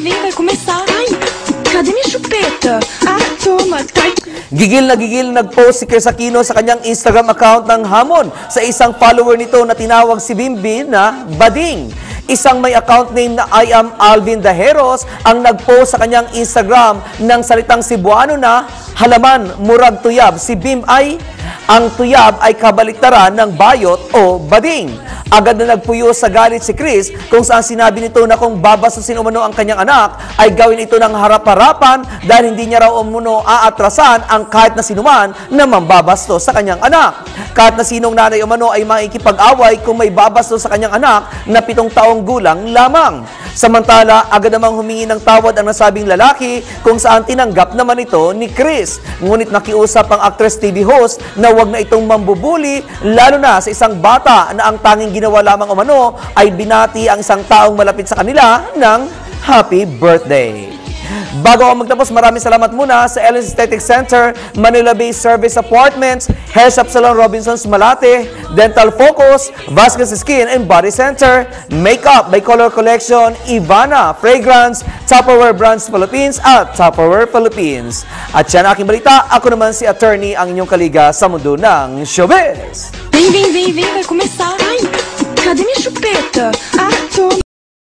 vem, vai começar. Ai, cadê minha chupeta? Ah, toma, tá. Gigil na gigil nag-post si Chris Aquino sa kanyang Instagram account ng hamon sa isang follower nito na tinawag si Bimbi na Bading. Isang may account name na I am Alvin Daheros ang nag-post sa kanyang Instagram ng salitang Cebuano na halaman murag tuyab. Si Bim ay ang tuyab ay kabaliktaran ng bayot o bading. Agad na nagpuyo sa galit si Chris kung saan sinabi nito na kung babasusin umano ang kanyang anak ay gawin ito ng harap-harapan dahil hindi niya raw umuno aatrasan ang kahit na sinuman na mambabasto sa kanyang anak. Kahit na sinong nanay umano ay makikipag-away kung may babasto sa kanyang anak na pitong taong gulang lamang. Samantala, agad namang humingi ng tawad ang nasabing lalaki kung saan tinanggap naman ito ni Chris. Ngunit nakiusap ang actress TV host na wag na itong mambubuli lalo na sa isang bata na ang tanging ginawa lamang umano ay binati ang isang taong malapit sa kanila ng happy birthday. Bago ako magtapos, maraming salamat muna sa Ellen Aesthetic Center, Manila Bay Service Apartments, Hair Shop Salon Robinsons Malate, Dental Focus, Vasquez Skin and Body Center, Makeup by Color Collection, Ivana, Fragrance, Tupperware Brands Philippines at Tupperware Philippines. At yan aking balita, ako naman si attorney ang inyong kaliga sa mundo ng showbiz. Vem, vem, vem, vem, vai começar. Ai, cadê minha chupeta?